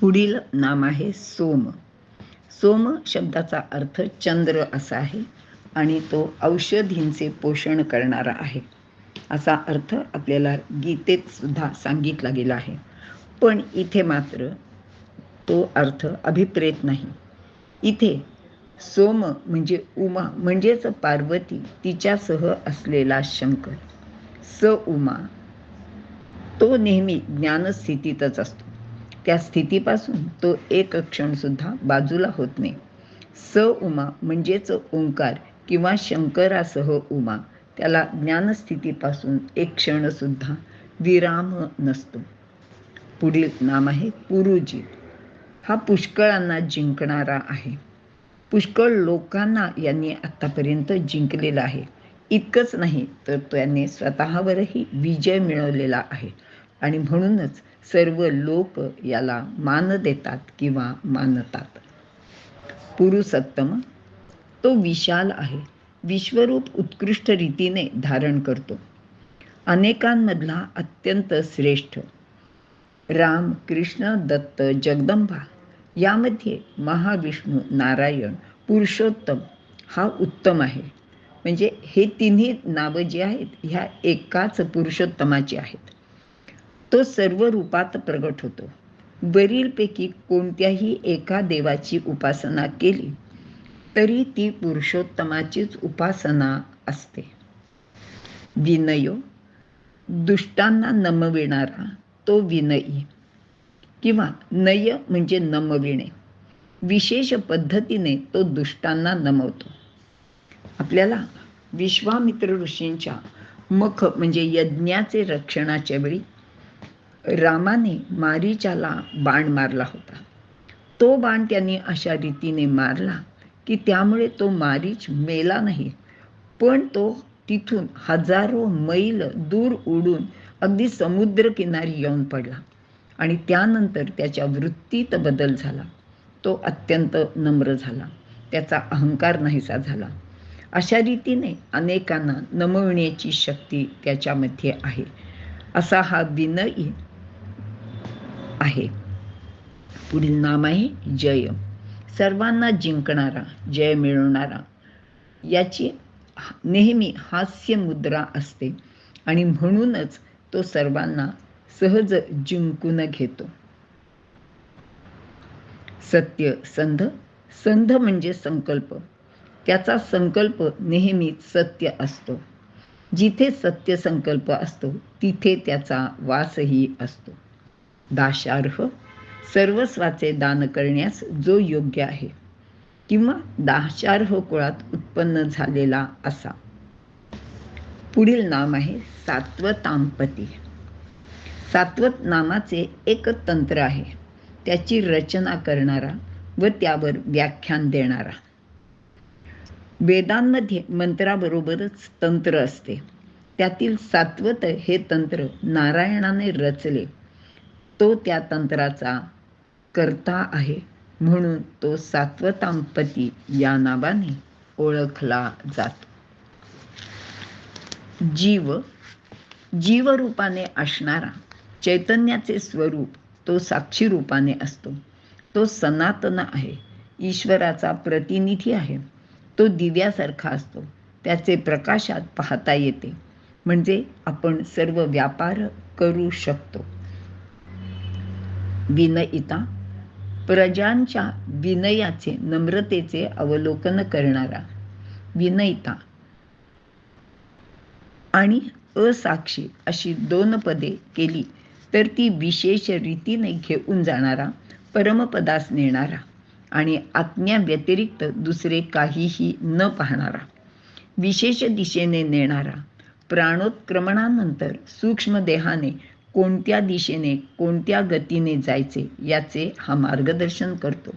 पुढील नाम आहे सोम. सोम शब्दाचा अर्थ चंद्र असा आहे आणि तो औषधींचे पोषण करणारा आहे. असा अर्थ आपल्याला गीतेत सुद्धा सांगितला गेला आहे. पण इथे मात्र तो अर्थ अभिप्रेत नाही. इथे सोम म्हणजे उमा म्हणजेच पार्वती तिच्यासह असलेला शंकर. स उमा. तो नेहमी ज्ञानस्थितीतच असतो. त्या स्थितीपासून तो एक क्षणसुद्धा बाजूला होत नाही. स उमा म्हणजेच ओंकार किंवा शंकरासह उमा त्याला ज्ञानस्थितीपासून एक क्षणसुद्धा विराम नसतो. पुढील नाम आहे पुरुजी हा पुष्कळांना जिंकणारा आहे. पुष्कळ लोकांना यांनी आत्तापर्यंत जिंकलेला आहे. इतकंच नाही तर त्याने स्वतःवरही विजय मिळवलेला आहे. आणि म्हणूनच सर्व लोक याला मान देतात किंवा मानतात. पुरुषोत्तम तो विशाल आहे. विश्वरूप उत्कृष्ट रीतीने धारण करतो. अनेकांमधला अत्यंत श्रेष्ठ. राम कृष्ण दत्त जगदंबा यामध्ये महाविष्णू नारायण पुरुषोत्तम हा उत्तम आहे. म्हणजे हे तिन्ही नावं जी आहेत ह्या एकाच पुरुषोत्तमाची आहेत. तो सर्व रूपात प्रगट होतो. वरीलपैकी कोणत्याही एका देवाची उपासना केली तरी ती पुरुषोत्तमाचीच उपासना असते. विनयो दुष्टांना नमविणारा तो विनयी किंवा नय म्हणजे नमविणे. विशेष पद्धतीने तो दुष्टांना नमवतो. आपल्याला विश्वामित्र ऋषींच्या मख म्हणजे यज्ञाचे रक्षणाच्या वेळी रामाने मारीच्याला बाण मारला होता. तो बाण त्यांनी अशा रीतीने मारला की त्यामुळे तो मारीच मेला नाही पण तो तिथून हजारो मैल दूर उडून अगदी समुद्र किनारी येऊन पडला आणि त्यानंतर त्याच्या वृत्तीत बदल झाला. तो अत्यंत नम्र झाला. त्याचा अहंकार नाहीसा झाला. अशा रीतीने अनेकांना नमविण्याची शक्ती त्याच्यामध्ये आहे. असा हा विनयी आहे. पुढील नाम आहे जय. सर्वांना जिंकणारा जय मिळवणारा. याची नेहमी हास्य मुद्रा असते आणि म्हणूनच तो सर्वांना सहज जिंकून घेतो. सत्य संध. संध म्हणजे संकल्प. त्याचा संकल्प नेहमीच सत्य असतो. जिथे सत्य संकल्प असतो तिथे त्याचा वासही असतो. दाशार्ह सर्वस्वाचे दान करण्यास जो योग्य आहे किंवा दाशार्ह कुळात उत्पन्न झालेला असा. पुढील नाम आहे सात्वतांपती. सात्वत नामाचे एक तंत्र आहे त्याची रचना करणारा व त्यावर व्याख्यान देणारा. वेदांमध्ये मंत्राबरोबरच तंत्र असते. त्यातील सात्वत हे तंत्र नारायणाने रचले तो त्या तंत्राचा करता आहे म्हणून तो सात्वतांपती या नावाने ओळखला जातो. जीव जीवरूपाने असणारा चैतन्याचे स्वरूप तो साक्षी रूपाने असतो. तो सनातन आहे ईश्वराचा प्रतिनिधी आहे. तो दिव्यासारखा असतो. त्याचे प्रकाशात पाहता येते. म्हणजे आपण सर्व व्यापार करू शकतो. विनयिता. प्रजांच्या विनयाचे नम्रतेचे अवलोकन करणारा. विनयिता. आणि असाक्षी अशी दोन पदे केली तर ती विशेष रीतीने घेऊन जाणारा परमपदास नेणारा आणि आज्ञा व्यतिरिक्त दुसरे काहीही न पाहणारा. विशेष दिशेने नेणारा प्राणोत्क्रमणानंतर सूक्ष्म देहाने कोणत्या दिशेने कोणत्या गतीने जायचे याचे हा मार्गदर्शन करतो.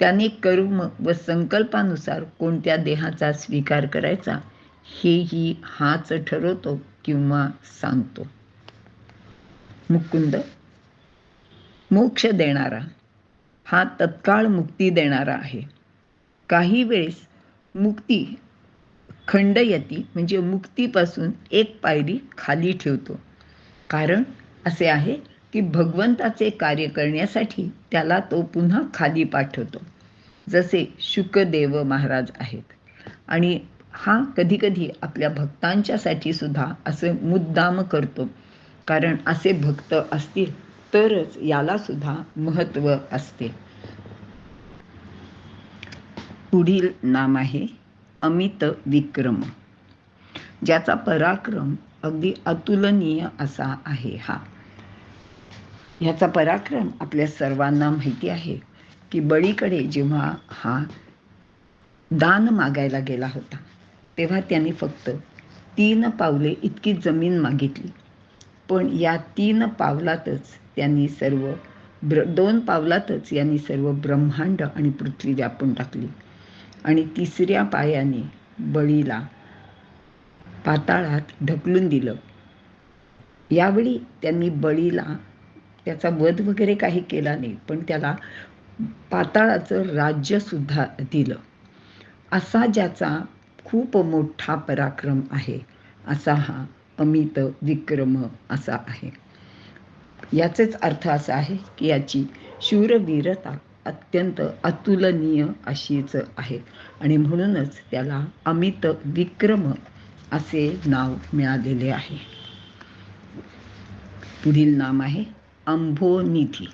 त्याने कर्म व संकल्पानुसार कोणत्या देहाचा स्वीकार करायचा हेही हाच ठरवतो किंवा सांगतो. मुकुंद मोक्ष देणारा हा तत्काळ मुक्ती देणारा आहे. काही वेळेस मुक्ती खंडयती म्हणजे मुक्तीपासून एक पायरी खाली ठेवतो. कारण असे आहे की भगवंताचे कार्य करण्यासाठी त्याला तो पुन्हा खाली पाठवतो. जसे शुकदेव महाराज आहेत. आणि हा कधीकधी आपल्या भक्तांच्यासाठी सुद्धा असे मुद्दाम करतो. कारण असे भक्त असतील तरच याला सुद्धा महत्त्व असते. पुढील नाम आहे अमित विक्रम. ज्याचा पराक्रम अगदी अतुलनीय असा आहे हा. ह्याचा पराक्रम आपल्या सर्वांना माहिती आहे की बळीकडे जेव्हा हा दान मागायला गेला होता तेव्हा त्यांनी फक्त तीन पावले इतकी जमीन मागितली. पण या तीन पावलातच त्यांनी सर्व ब्र दोन पावलातच यांनी सर्व ब्रह्मांड आणि पृथ्वी व्यापून टाकली. आणि तिसऱ्या पायाने बळीला पाताळात ढकलून दिलं. यावेळी त्यांनी बळीला त्याचा वध वगैरे काही केला नाही पण त्याला पाताळाचं राज्यसुद्धा दिलं. असा ज्याचा खूप मोठा पराक्रम आहे असा हा अमित विक्रम असा आहे. याचेच अर्थ असा आहे की याची शूरवीरता अत्यंत अतुलनीय अशीच आहे. आणि म्हणूनच त्याला अमित विक्रम असे नाव मिळालेले आहे. पुढील नाम आहे अंभोनिधी.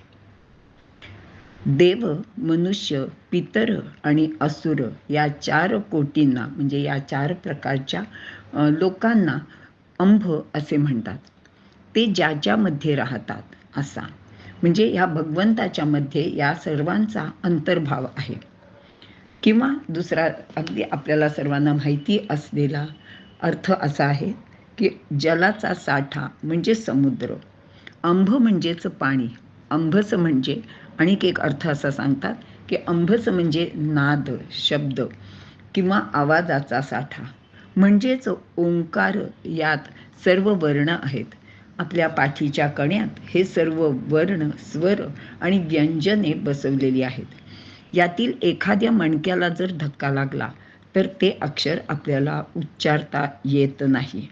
देव मनुष्य पितर आणि असुर या चार कोटींना म्हणजे या चार प्रकारच्या लोकांना अंभ असे म्हणतात. ते ज्या ज्यामध्ये राहतात असा. म्हणजे या भगवंताच्या मध्ये या सर्वांचा अंतर्भाव आहे. किंवा दुसरा अगदी आपल्याला सर्वांना माहिती असलेला अर्थ असा आहे की जलाचा साठा म्हणजे समुद्र अंभ म्हणजेच पाणी अंभस म्हणजे आणिक एक अर्थ असा सांगतात की अंभस म्हणजे नाद शब्द किंवा आवाजाचा साठा. म्हणजेच ओंकार यात सर्व वर्ण आहेत. आपल्या पाठीच्या कण्यात हे सर्व वर्ण स्वर आणि व्यंजने बसवलेली आहेत. यातील एखाद्या मणक्याला जर धक्का लागला तर ते अक्षर आपल्याला उच्चारता येत नाही.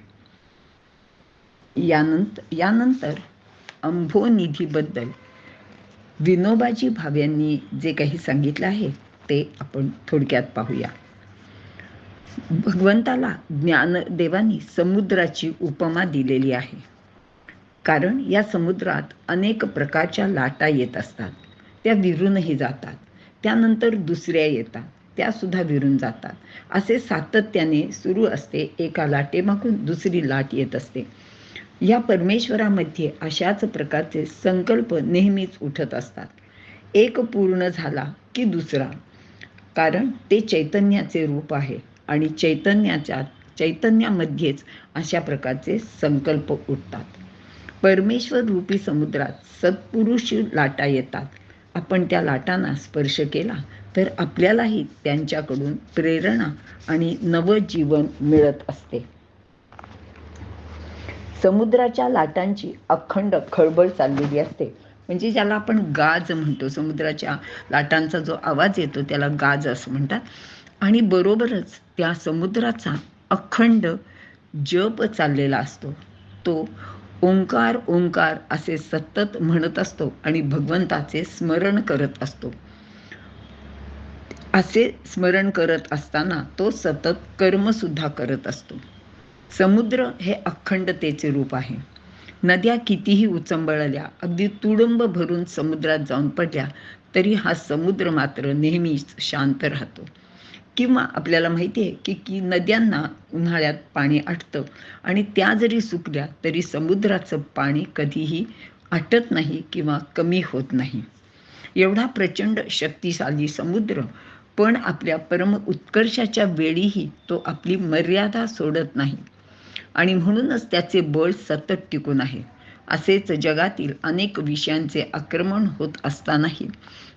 यानंतर यानंतर अंभोनिधीबद्दल विनोबाजी भाव्यांनी जे काही सांगितलं आहे ते आपण थोडक्यात पाहूया. भगवंताला ज्ञानदेवानी समुद्राची उपमा दिलेली आहे. कारण या समुद्रात अनेक प्रकारच्या लाटा येत असतात. त्या विरूनही जातात. त्यानंतर दुसऱ्या येतात. त्या सुद्धा विरून जातात. असे सातत्याने सुरू असते एका लाटेमागून दुसरी लाट येत असते. या परमेश्वरामध्ये अशाच प्रकारचे संकल्प नेहमीच उठत असतात. एक पूर्ण झाला की दुसरा. कारण ते चैतन्याचे रूप आहे आणि चैतन्याच्या चैतन्यामध्येच अशा प्रकारचे संकल्प उठतात. परमेश्वर रूपी समुद्रात सत्पुरुष लाटा येतात. आपण त्या लाटांना स्पर्श केला तर आपल्यालाही त्यांच्याकडून प्रेरणा आणि नवजीवन मिळत असते. समुद्राच्या लाटांची अखंड खळबळ चाललेली असते. म्हणजे ज्याला आपण गाज म्हणतो समुद्राच्या लाटांचा जो आवाज येतो त्याला गाज असं म्हणतात. आणि बरोबरच त्या समुद्राचा अखंड जप चाललेला असतो. तो ओंकार ओंकार असे सतत म्हणत असतो आणि भगवंताचे स्मरण करत असतो. असे स्मरण करत असताना तो सतत कर्मसुद्धा करत असतो. समुद्र हे अखंडतेचे रूप आहे. नद्या कितीही उचंबळल्या अगदी तुडुंब भरून समुद्रात जाऊन पडल्या तरी हा समुद्र मात्र नेहमीच शांत राहतो. किंवा आपल्याला माहिती आहे की की नद्यांना उन्हाळ्यात पाणी आटतं. आणि त्या जरी सुकल्या तरी समुद्राचं पाणी कधीही आटत नाही किंवा कमी होत नाही. एवढा प्रचंड शक्तिशाली समुद्र पण आपल्या परम उत्कर्षाच्या वेळीही तो आपली मर्यादा सोडत नाही. आणि म्हणूनच त्याचे बळ सतत टिकून आहे. असेच जगातील अनेक विषयांचे आक्रमण होत असतानाही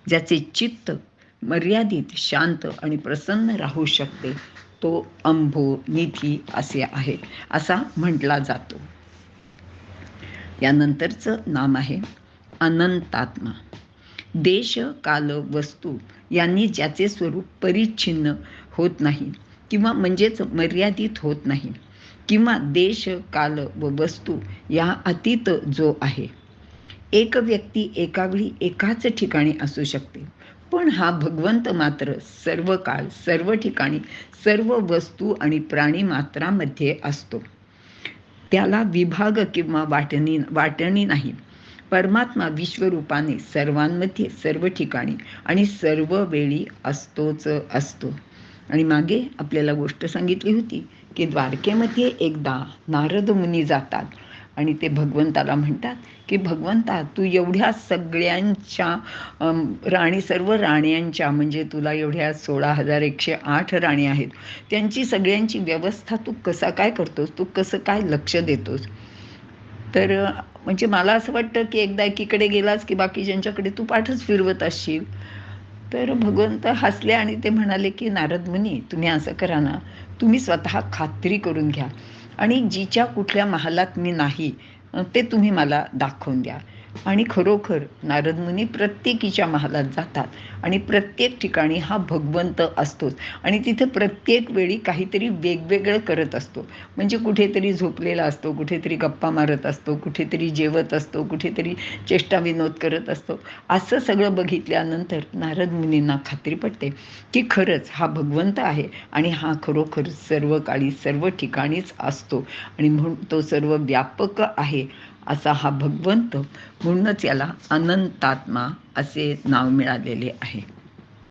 ज्याचे चित्त मर्यादित शांत आणि प्रसन्न राहू शकते. तो अंभो निधी असे आहे असा म्हटला जातो. यानंतरचं नाम आहे अनंतात्मा. देश काल वस्तू यांनी ज्याचे स्वरूप परिच्छिन्न होत नाही किंवा म्हणजेच मर्यादित होत नाही किंवा देश काल व वस्तू या अतीत जो आहे. एक व्यक्ती एकावेळी एकाच ठिकाणी असू शकते. पण हा भगवंत मात्र सर्व काळ सर्व ठिकाणी सर्व वस्तू आणि प्राणी मात्रामध्ये असतो. त्याला विभाग किंवा वाटणी वाटणी नाही. परमात्मा विश्वरूपाने सर्वांमध्ये सर्व ठिकाणी आणि सर्व वेळी असतोच असतो. आणि मागे आपल्याला गोष्ट सांगितली होती की द्वारकेमध्ये एकदा नारद मुनी जातात. आणि ते भगवंताला म्हणतात की भगवंता तू एवढ्या सगळ्यांच्या राणी सर्व राण्यांच्या म्हणजे तुला एवढ्या सोळा हजार एकशे आठ राणी आहेत त्यांची सगळ्यांची व्यवस्था तू कसा काय करतोस? तू कसं काय लक्ष देतोस? तर म्हणजे मला असं वाटतं की एकदा एकीकडे गेलास की बाकीच्यांच्याकडे तू पाठच फिरवत असशील. तर भगवंत हसले आणि ते म्हणाले की नारद मुनी तुम्ही असं करा ना. तुम्ही स्वतः खात्री करून घ्या. आणि जिच्या कुठल्या महालात मी नाही ते तुम्ही मला दाखवून द्या. आणि खरोखर नारद मुनी प्रत्येकीच्या महालात जातात आणि प्रत्येक ठिकाणी हा भगवंत असतोच. आणि तिथे प्रत्येक वेळी काहीतरी वेगवेगळं करत असतो. म्हणजे कुठेतरी झोपलेला असतो कुठेतरी गप्पा मारत असतो कुठेतरी जेवत असतो कुठेतरी चेष्टा विनोद करत असतो. असं सगळं बघितल्यानंतर नारद मुनींना खात्री पडते की खरंच हा भगवंत आहे आणि हा खरोखर सर्व काळी सर्व ठिकाणीच असतो. आणि म्हणून तो सर्व व्यापक आहे. असा हा भगवंत म्हणूनच याला अनंतात्मा असे नाव मिळालेले आहे.